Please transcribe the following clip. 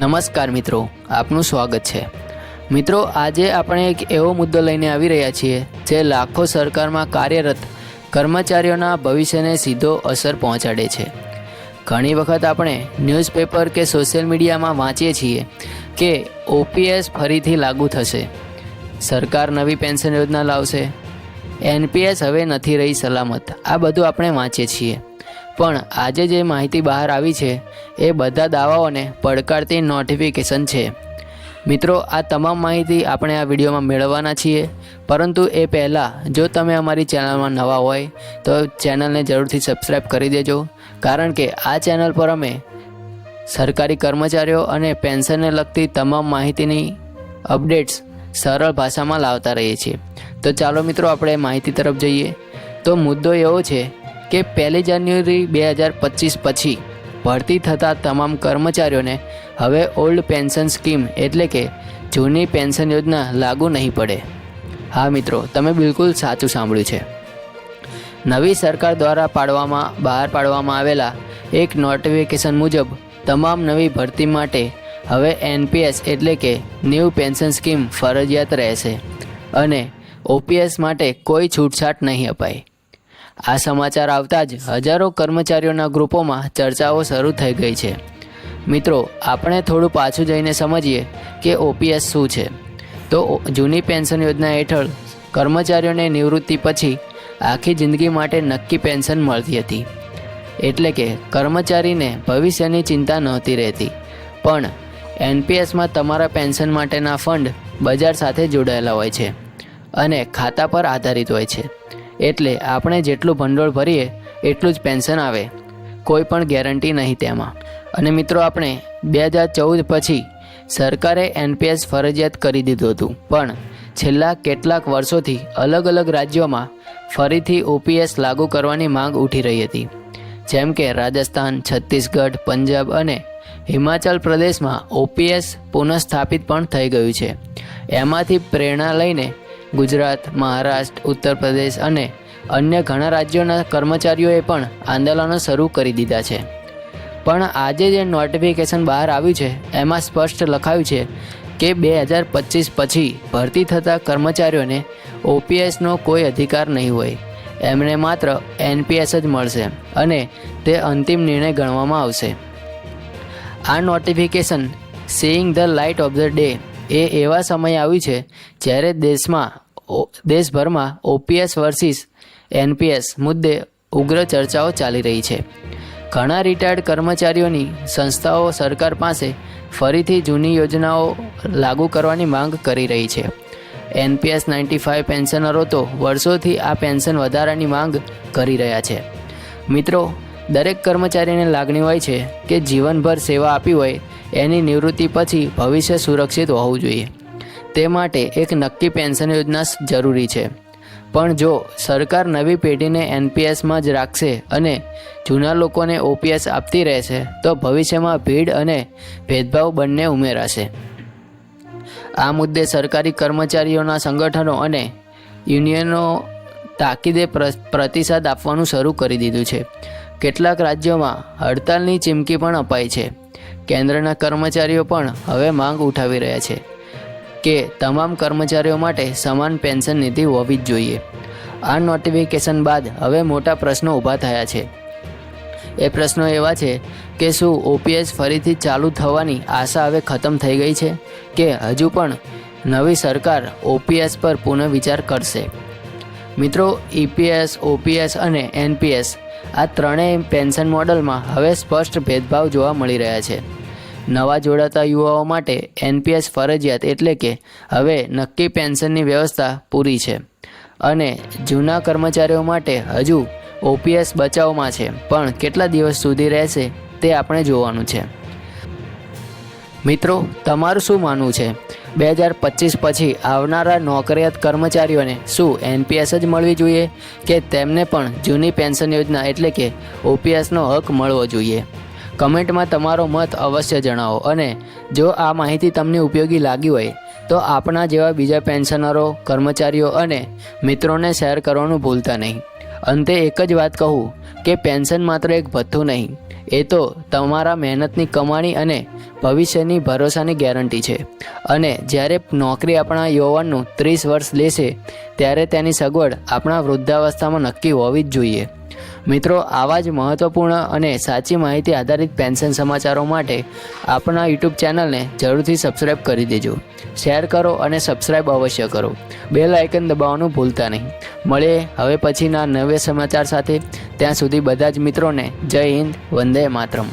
નમસ્કાર મિત્રો, આપનું સ્વાગત છે. મિત્રો, આજે આપણે એક એવો મુદ્દો લઈને આવી રહ્યા છીએ, જે લાખો સરકારમાં કાર્યરત કર્મચારીઓના ભવિષ્યને સીધો અસર પહોંચાડે છે. ઘણી વખત આપણે ન્યૂઝપેપર કે સોશિયલ મીડિયામાં વાંચીએ છીએ કે ઓપીએસ ફરીથી લાગુ થશે. સરકાર નવી પેન્શન યોજના લાવશે. એનપીએસ હવે નથી રહી સલામત. આ બધું આપણે વાંચીએ છીએ. પણ આજે જે માહિતી બહાર આવી છે, એ બધા દાવાઓને પડકારતી નોટિફિકેશન છે. મિત્રો, આ તમામ માહિતી આપણે આ વિડીયોમાં મેળવવાના છીએ. પરંતુ એ પહેલાં, જો તમે અમારી ચેનલમાં નવા હોય, તો ચેનલને જરૂરથી સબસ્ક્રાઈબ કરી દેજો. કારણ કે આ ચેનલ પર અમે સરકારી કર્મચારીઓ અને પેન્શનને લગતી તમામ માહિતીની અપડેટ્સ સરળ ભાષામાં લાવતા રહીએ છીએ. તો ચાલો મિત્રો, આપણે માહિતી તરફ જઈએ. તો મુદ્દો એવો છે કે પહેલી જાન્યુઆરી બે હજાર પચીસ પછી ભરતી થતા તમામ કર્મચારીઓને હવે ઓલ્ડ પેન્શન સ્કીમ એટલે કે જૂની પેન્શન યોજના લાગુ નહીં પડે. હા મિત્રો, તમે બિલકુલ સાચું સાંભળ્યું છે. નવી સરકાર દ્વારા પાડવામાં, બહાર પાડવામાં આવેલા એક નોટિફિકેશન મુજબ તમામ નવી ભરતી માટે હવે એનપીએસ એટલે કે ન્યૂ પેન્શન સ્કીમ ફરજિયાત રહેશે અને ઓપીએસ માટે કોઈ છૂટછાટ નહીં અપાય. આ સમાચાર આવતા જ હજારો કર્મચારીઓના ગ્રુપોમાં ચર્ચાઓ શરૂ થઈ ગઈ છે. મિત્રો, આપણે થોડું પાછું જઈને સમજીએ કે ઓપીએસ શું છે. તો જૂની પેન્શન યોજના હેઠળ કર્મચારીઓને નિવૃત્તિ પછી આખી જિંદગી માટે નક્કી પેન્શન મળતી હતી. એટલે કે કર્મચારીને ભવિષ્યની ચિંતા નહોતી રહેતી. પણ એનપીએસમાં તમારા પેન્શન માટેના ફંડ બજાર સાથે જોડાયેલા હોય છે અને ખાતા પર આધારિત હોય છે. એટલે આપણે જેટલું ભંડોળ ભરીએ, એટલું જ પેન્શન આવે. કોઈ પણ ગેરંટી નહીં તેમાં. અને મિત્રો આપણે બે હજાર ચૌદ પછી સરકારે એનપીએસ ફરજિયાત કરી દીધું હતું. પણ છેલ્લા કેટલાક વર્ષોથી અલગ અલગ રાજ્યોમાં ફરીથી ઓપીએસ લાગુ કરવાની માંગ ઉઠી રહી હતી. જેમ કે રાજસ્થાન, છત્તીસગઢ, પંજાબ અને હિમાચલ પ્રદેશમાં ઓપીએસ પુનઃસ્થાપિત પણ થઈ ગયું છે. એમાંથી પ્રેરણા લઈને ગુજરાત, મહારાષ્ટ્ર, ઉત્તર પ્રદેશ અને અન્ય ઘણા રાજ્યોના કર્મચારીઓએ પણ આંદોલનો શરૂ કરી દીધા છે. પણ આજે જે નોટિફિકેશન બહાર આવ્યું છે, એમાં સ્પષ્ટ લખાયું છે કે બે હજાર પચીસ પછી ભરતી થતા કર્મચારીઓને ઓપીએસનો કોઈ અધિકાર નહીં હોય. એમને માત્ર એનપીએસ જ મળશે અને તે અંતિમ નિર્ણય ગણવામાં આવશે. આ notification seeing the light of the day એ એવા સમય આવ્યું છે જ્યારે દેશમાં દેશભરમાં ઓપીએસ વર્સિસ એનપીએસ મુદ્દે ઉગ્ર ચર્ચાઓ ચાલી રહી છે. ઘણા રિટાયર્ડ કર્મચારીઓની સંસ્થાઓ સરકાર પાસે ફરીથી જૂની યોજનાઓ લાગુ કરવાની માંગ કરી રહી છે. એનપીએસ નાઇન્ટી ફાઇવ પેન્શનરો તો વર્ષોથી આ પેન્શન વધારાની માંગ કરી રહ્યા છે. મિત્રો, દરેક કર્મચારીને લાગણી હોય છે કે જીવનભર સેવા આપી હોય એની નિવૃત્તિ પછી ભવિષ્ય સુરક્ષિત હોવું જોઈએ. તે માટે એક નક્કી પેન્શન યોજના જરૂરી છે. પણ જો સરકાર નવી પેઢીને એનપીએસમાં જ રાખશે અને જૂના લોકોને ઓપીએસ આપતી રહેશે, તો ભવિષ્યમાં ભીડ અને ભેદભાવ બંને ઉમેરાશે. આ મુદ્દે સરકારી કર્મચારીઓના સંગઠનો અને યુનિયનો તાકીદે પ્ર- પ્રતિસાદ આપવાનું શરૂ કરી દીધું છે. કેટલાક રાજ્યોમાં હડતાલની ચીમકી પણ અપાઈ છે. કેન્દ્રના કર્મચારીઓ પણ હવે માંગ ઉઠાવી રહ્યા છે કે તમામ કર્મચારીઓ માટે સમાન પેન્શન નીતિ હોવી જ જોઈએ. આ નોટિફિકેશન બાદ હવે મોટા પ્રશ્નો ઊભા થયા છે. એ પ્રશ્નો એવા છે કે શું ઓપીએસ ફરીથી ચાલુ થવાની આશા હવે ખતમ થઈ ગઈ છે કે હજુ પણ નવી સરકાર ઓપીએસ પર પુનઃવિચાર કરશે? મિત્રો ઈપીએસ ઓપીએસ અને એનપીએસ આ ત્રણેય પેન્શન મોડલમાં હવે સ્પષ્ટ ભેદભાવ જોવા મળી રહ્યા છે. નવા જોડાતા યુવાઓ માટે એનપીએસ ફરજિયાત એટલે કે હવે નક્કી પેન્શનની વ્યવસ્થા પૂરી છે. અને જૂના કર્મચારીઓ માટે હજુ ઓપીએસ બચાવમાં છે, પણ કેટલા દિવસ સુધી રહેશે તે આપણે જોવાનું છે. મિત્રો, તમારું શું માનવું છે? બે હજાર પચીસ પછી આવનારા નોકરિયાત કર્મચારીઓને શું એનપીએસ જ મળવી જોઈએ કે તેમને પણ જૂની પેન્શન યોજના એટલે કે ઓપીએસનો હક મળવો જોઈએ? કમેન્ટમાં તમારો મત અવશ્ય જણાવો અને જો આ માહિતી તમને ઉપયોગી લાગી હોય, તો આપણા જેવા બીજા પેન્શનરો, કર્મચારીઓ અને મિત્રોને શેર કરવાનું ભૂલતા નહીં. અંતે એક જ વાત કહું કે પેન્શન માત્ર એક ભથ્થું નહીં, એ તો તમારા મહેનતની કમાણી અને ભવિષ્યની ભરોસાની ગેરંટી છે. અને જ્યારે નોકરી આપણા યુવાનનું ત્રીસ વર્ષ લેશે, ત્યારે તેની સગવડ આપણા વૃદ્ધાવસ્થામાં નક્કી હોવી જ જોઈએ. મિત્રો, આવા જ મહત્ત્વપૂર્ણ અને સાચી માહિતી આધારિત પેન્શન સમાચારો માટે આપણા યુટ્યુબ ચેનલને જરૂરથી સબસ્ક્રાઈબ કરી દેજો. શેર કરો અને સબસ્ક્રાઈબ અવશ્ય કરો. બેલ આઇકન દબાવવાનું ભૂલતા નહીં. મળીએ હવે પછીના નવે સમાચાર સાથે. ત્યાં સુધી બધા જ મિત્રોને જય હિન્દ, વંદે માતરમ.